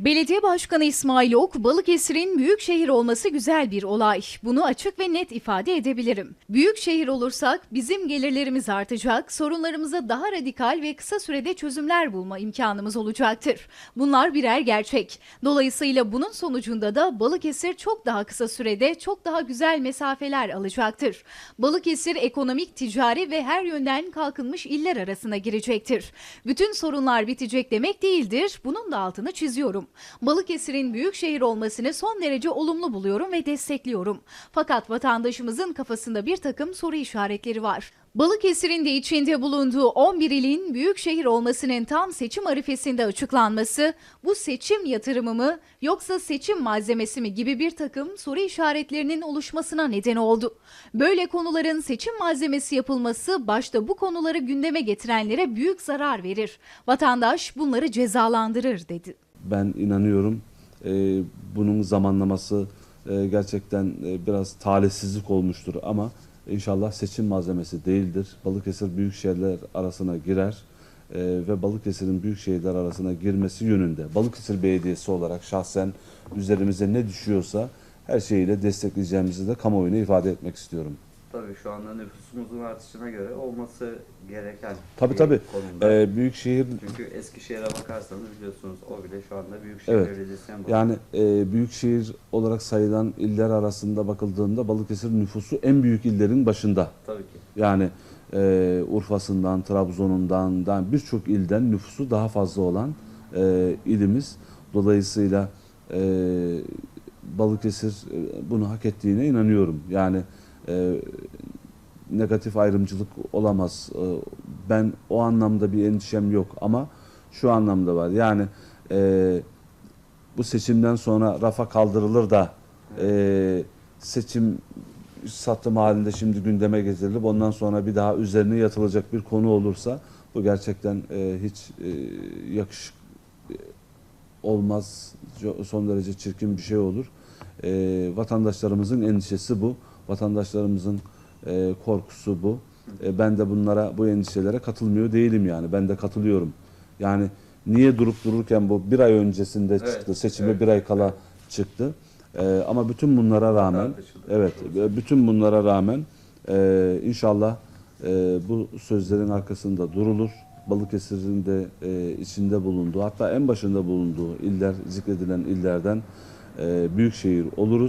Belediye Başkanı İsmail Ok, Balıkesir'in büyük şehir olması güzel bir olay. Bunu açık ve net ifade edebilirim. Büyük şehir olursak bizim gelirlerimiz artacak, sorunlarımıza daha radikal ve kısa sürede çözümler bulma imkanımız olacaktır. Bunlar birer gerçek. Dolayısıyla bunun sonucunda da Balıkesir çok daha kısa sürede çok daha güzel mesafeler alacaktır. Balıkesir ekonomik, ticari ve her yönden kalkınmış iller arasına girecektir. Bütün sorunlar bitecek demek değildir. Bunun da altını çiziyorum. Balıkesir'in büyük şehir olmasını son derece olumlu buluyorum ve destekliyorum. Fakat vatandaşımızın kafasında bir takım soru işaretleri var. Balıkesir'in de içinde bulunduğu 11 ilin büyük şehir olmasının tam seçim arifesinde açıklanması, bu seçim yatırımı mı yoksa seçim malzemesi mi gibi bir takım soru işaretlerinin oluşmasına neden oldu. Böyle konuların seçim malzemesi yapılması başta bu konuları gündeme getirenlere büyük zarar verir. Vatandaş bunları cezalandırır dedi. Ben inanıyorum e, bunun zamanlaması e, gerçekten e, biraz talihsizlik olmuştur ama inşallah seçim malzemesi değildir. Balıkesir büyük şehirler arasına girer e, ve Balıkesir'in büyük şehirler arasına girmesi yönünde Balıkesir Belediyesi olarak şahsen üzerimize ne düşüyorsa her şeyiyle destekleyeceğimizi de kamuoyuna ifade etmek istiyorum. Tabii şu anda nüfusumuzun artışına göre olması gereken Tabii tabii. konumda. E, büyük şehir Çünkü Eskişehir'e bakarsanız biliyorsunuz o bile şu anda Büyükşehir Evet. Belediyesi'ne bağlı. Yani e, büyük şehir olarak sayılan iller arasında bakıldığında Balıkesir nüfusu en büyük illerin başında. Tabii ki. Yani e, Urfa'sından, Trabzon'undan dan birçok ilden nüfusu daha fazla olan e, ilimiz. Dolayısıyla e, Balıkesir e, bunu hak ettiğine inanıyorum. Yani e, negatif ayrımcılık olamaz. E, ben o anlamda bir endişem yok ama şu anlamda var. Yani e, bu seçimden sonra rafa kaldırılır da e, seçim satım halinde şimdi gündeme getirilip ondan sonra bir daha üzerine yatılacak bir konu olursa bu gerçekten e, hiç e, yakışık e, olmaz. Son derece çirkin bir şey olur. E, vatandaşlarımızın endişesi bu. Vatandaşlarımızın e, korkusu bu. E, ben de bunlara, bu endişelere katılmıyor değilim yani. Ben de katılıyorum. Yani niye durup dururken bu bir ay öncesinde Evet, çıktı, seçime evet, bir ay kala evet. çıktı. E, ama bütün bunlara rağmen, evet, bütün bunlara rağmen e, inşallah e, bu sözlerin arkasında durulur. Balıkesir'in de e, içinde bulunduğu, hatta en başında bulunduğu iller, zikredilen illerden e, büyük şehir oluruz.